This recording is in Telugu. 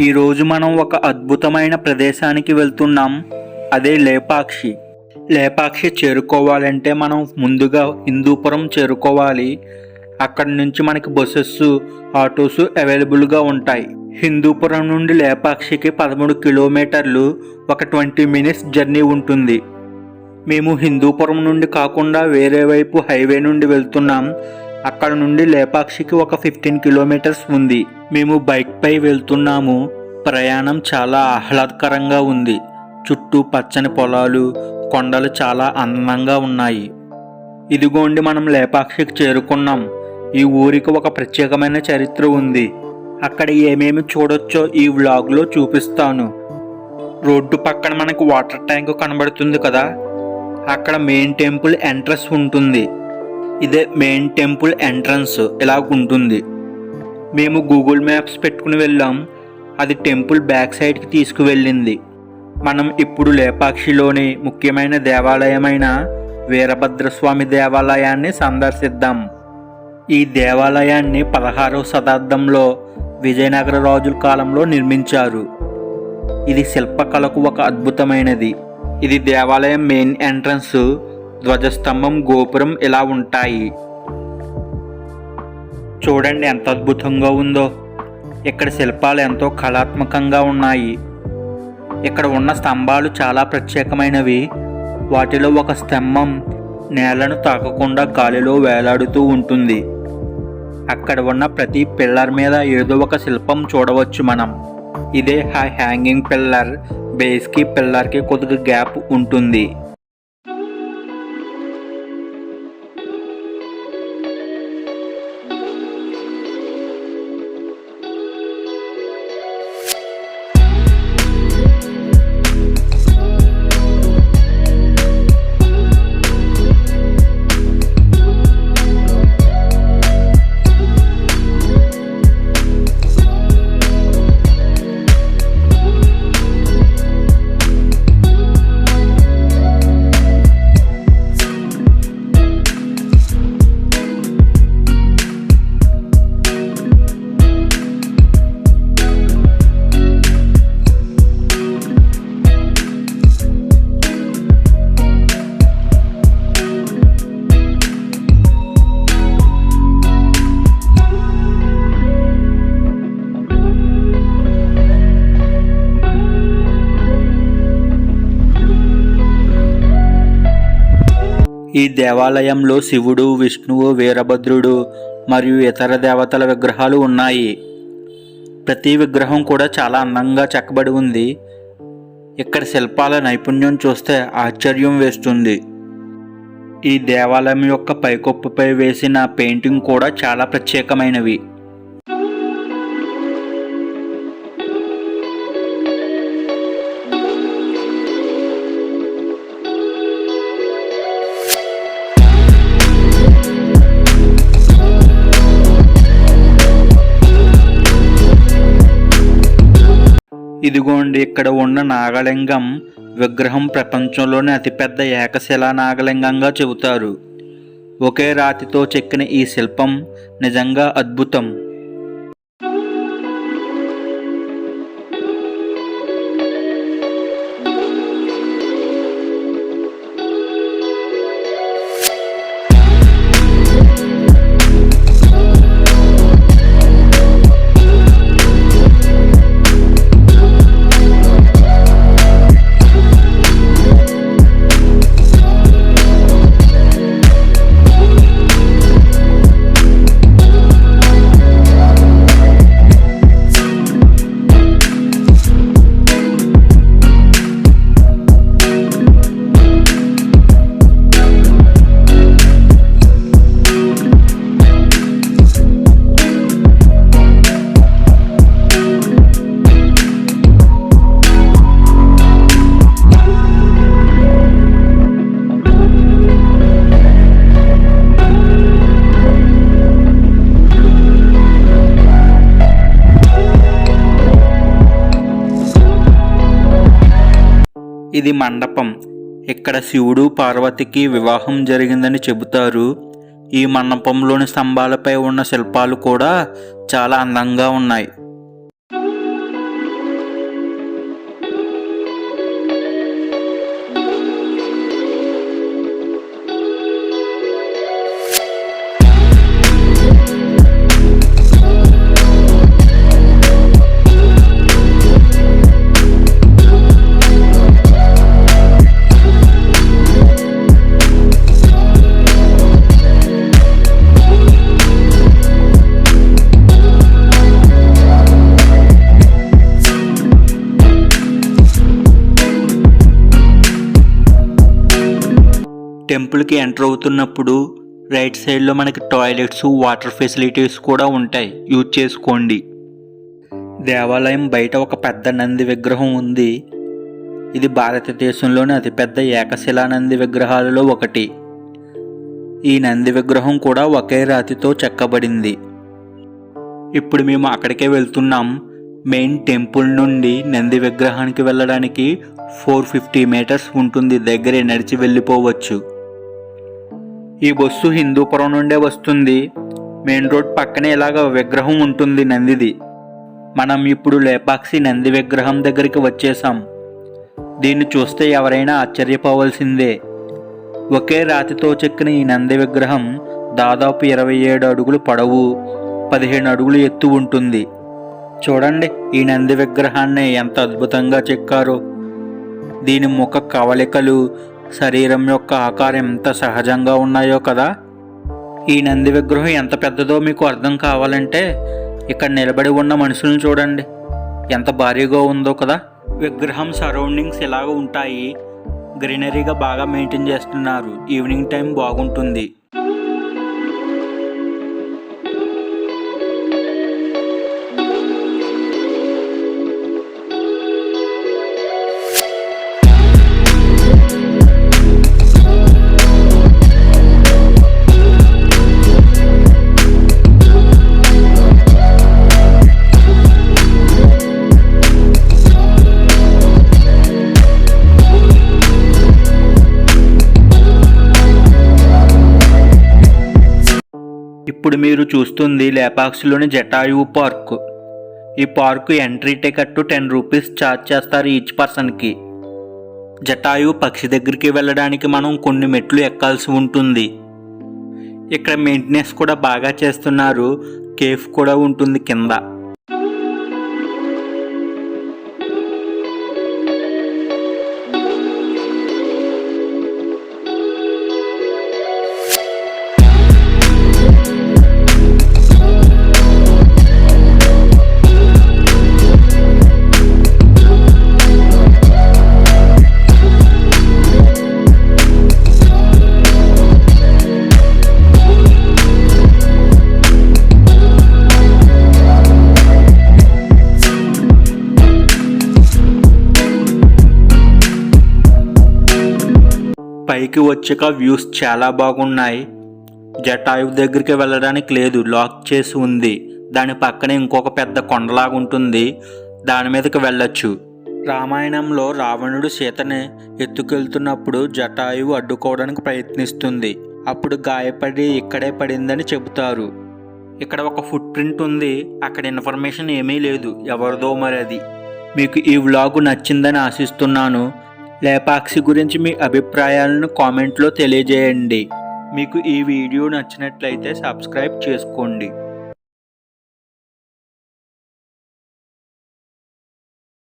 ఈరోజు మనం ఒక అద్భుతమైన ప్రదేశానికి వెళ్తున్నాం. అదే లేపాక్షి. లేపాక్షి చేరుకోవాలంటే మనం ముందుగా హిందూపురం చేరుకోవాలి. అక్కడి నుంచి మనకి బస్సెస్ ఆటోస్ అవైలబుల్గా ఉంటాయి. హిందూపురం నుండి లేపాక్షికి పదమూడు కిలోమీటర్లు ఒక ట్వంటీ మినిట్స్ జర్నీ ఉంటుంది. మేము హిందూపురం నుండి కాకుండా వేరే వైపు హైవే నుండి వెళ్తున్నాం. అక్కడ నుండి లేపాక్షికి ఒక ఫిఫ్టీన్ కిలోమీటర్స్ ఉంది. మేము బైక్పై వెళ్తున్నాము. ప్రయాణం చాలా ఆహ్లాదకరంగా ఉంది. చుట్టూ పచ్చని పొలాలు కొండలు చాలా అందంగా ఉన్నాయి. ఇదిగోండి మనం లేపాక్షికి చేరుకున్నాం. ఈ ఊరికి ఒక ప్రత్యేకమైన చరిత్ర ఉంది. అక్కడ ఏమేమి చూడొచ్చో ఈ వ్లాగ్లో చూపిస్తాను. రోడ్డు పక్కన మనకు వాటర్ ట్యాంక్ కనబడుతుంది కదా? అక్కడ మెయిన్ టెంపుల్ ఎంట్రన్స్ ఉంటుంది. ఇదే మెయిన్ టెంపుల్ ఎంట్రన్స్ ఇలా ఉంటుంది మేము గూగుల్ మ్యాప్స్ పెట్టుకుని వెళ్ళాం. అది టెంపుల్ బ్యాక్ సైడ్కి తీసుకువెళ్ళింది. మనం ఇప్పుడు లేపాక్షిలోని ముఖ్యమైన దేవాలయమైన వీరభద్రస్వామి దేవాలయాన్ని సందర్శిద్దాం. ఈ దేవాలయాన్ని పదహారవ శతాబ్దంలో విజయనగర రాజుల కాలంలో నిర్మించారు. ఇది శిల్పకళకు ఒక అద్భుతమైనది. ఇది దేవాలయం మెయిన్ ఎంట్రన్స్ ధ్వజస్తంభం గోపురం ఇలా ఉంటాయి. చూడండి ఎంత అద్భుతంగా ఉందో. ఇక్కడ శిల్పాలు ఎంతో కళాత్మకంగా ఉన్నాయి. ఇక్కడ ఉన్న స్తంభాలు చాలా ప్రత్యేకమైనవి. వాటిలో ఒక స్తంభం నేలను తాకకుండా గాలిలో వేలాడుతూ ఉంటుంది. అక్కడ ఉన్న ప్రతి పిల్లర్ మీద ఏదో ఒక శిల్పం చూడవచ్చు మనం. ఇదే హై హ్యాంగింగ్ పిల్లర్ బేస్కి పిల్లర్కి కొద్దిగా గ్యాప్ ఉంటుంది. ఈ దేవాలయంలో శివుడు విష్ణువు వీరభద్రుడు మరియు ఇతర దేవతల విగ్రహాలు ఉన్నాయి. ప్రతి విగ్రహం కూడా చాలా అందంగా చెక్కబడి ఉంది. ఇక్కడ శిల్పాల నైపుణ్యం చూస్తే ఆశ్చర్యం వేస్తుంది. ఈ దేవాలయం యొక్క పైకొప్పుపై వేసిన పెయింటింగ్ కూడా చాలా ప్రత్యేకమైనవి. ఇదిగోండి ఇక్కడ ఉన్న నాగలింగం విగ్రహం ప్రపంచంలోనే అతిపెద్ద ఏకశిలా నాగలింగంగా చెబుతారు. ఒకే రాతితో చెక్కిన ఈ శిల్పం నిజంగా అద్భుతం. ఇది మండపం. ఇక్కడ శివుడు పార్వతికి వివాహం జరిగిందని చెబుతారు. ఈ మండపంలోని స్తంభాలపై ఉన్న శిల్పాలు కూడా చాలా అందంగా ఉన్నాయి. టెంపుల్కి ఎంటర్ అవుతున్నప్పుడు రైట్ సైడ్లో మనకి టాయిలెట్స్ వాటర్ ఫెసిలిటీస్ కూడా ఉంటాయి. యూజ్ చేసుకోండి. దేవాలయం బయట ఒక పెద్ద నంది విగ్రహం ఉంది. ఇది భారతదేశంలోని అతిపెద్ద ఏకశిలా నంది విగ్రహాలలో ఒకటి. ఈ నంది విగ్రహం కూడా ఒకే రాతితో చెక్కబడింది. ఇప్పుడు మేము అక్కడికే వెళ్తున్నాం. మెయిన్ టెంపుల్ నుండి నంది విగ్రహానికి వెళ్ళడానికి ఫోర్ ఫిఫ్టీ మీటర్స్ ఉంటుంది. దగ్గరే నడిచి వెళ్ళిపోవచ్చు. ఈ బస్సు హిందూపురం నుండే వస్తుంది. మెయిన్ రోడ్ పక్కనే ఇలాగ విగ్రహం ఉంటుంది నందిది. మనం ఇప్పుడు లేపాక్షి నంది విగ్రహం దగ్గరికి వచ్చేసాం దీన్ని చూస్తే ఎవరైనా ఆశ్చర్యపోవలసిందే. ఒకే రాతితో చెక్కిన ఈ నంది విగ్రహం దాదాపు ఇరవై ఏడు అడుగులు పొడవు పదిహేను అడుగులు ఎత్తు ఉంటుంది. చూడండి ఈ నంది విగ్రహాన్ని ఎంత అద్భుతంగా చెక్కారో. దీని ముఖ కవళికలు శరీరం యొక్క ఆకారం ఎంత సహజంగా ఉన్నాయో కదా? ఈ నంది విగ్రహం ఎంత పెద్దదో మీకు అర్థం కావాలంటే ఇక్కడ నిలబడి ఉన్న మనుషులను చూడండి. ఎంత భారీగా ఉందో కదా? విగ్రహం సరౌండింగ్స్ ఇలాగ ఉంటాయి. గ్రీనరీగా బాగా మెయింటైన్ చేస్తున్నారు. ఈవినింగ్ టైం బాగుంటుంది. ఇప్పుడు మీరు చూస్తుంది లేపాక్స్లోని జటాయువు పార్క్. ఈ park entry ticket ten rupees charge చేస్తారు ఈచ్ పర్సన్కి. జటాయు పక్షి దగ్గరికి వెళ్ళడానికి మనం కొన్ని మెట్లు ఎక్కాల్సి ఉంటుంది. ఇక్కడ మెయింటెనెన్స్ కూడా బాగా చేస్తున్నారు. కేఫ్ కూడా ఉంటుంది కింద. పైకి వచ్చాక వ్యూస్ చాలా బాగున్నాయి. జటాయువు దగ్గరికి వెళ్ళడానికి లేదు లాక్ చేసి ఉంది. దాని పక్కనే ఇంకొక పెద్ద కొండలాగా ఉంటుంది. దాని మీదకి వెళ్ళొచ్చు. రామాయణంలో రావణుడు సీతని ఎత్తుకెళ్తున్నప్పుడు జటాయువు అడ్డుకోవడానికి ప్రయత్నిస్తుంది. అప్పుడు గాయపడి ఇక్కడే పడిందని చెబుతారు. ఇక్కడ ఒక ఫుట్ ప్రింట్ ఉంది. అక్కడ ఇన్ఫర్మేషన్ ఏమీ లేదు. ఎవరిదో మరి అది. మీకు ఈ వ్లాగు నచ్చిందని ఆశిస్తున్నాను. లేపాక్షి గురించి మీ అభిప్రాయాలను కామెంట్లో తెలియజేయండి. మీకు ఈ వీడియో నచ్చినట్లయితే సబ్స్క్రైబ్ చేసుకోండి.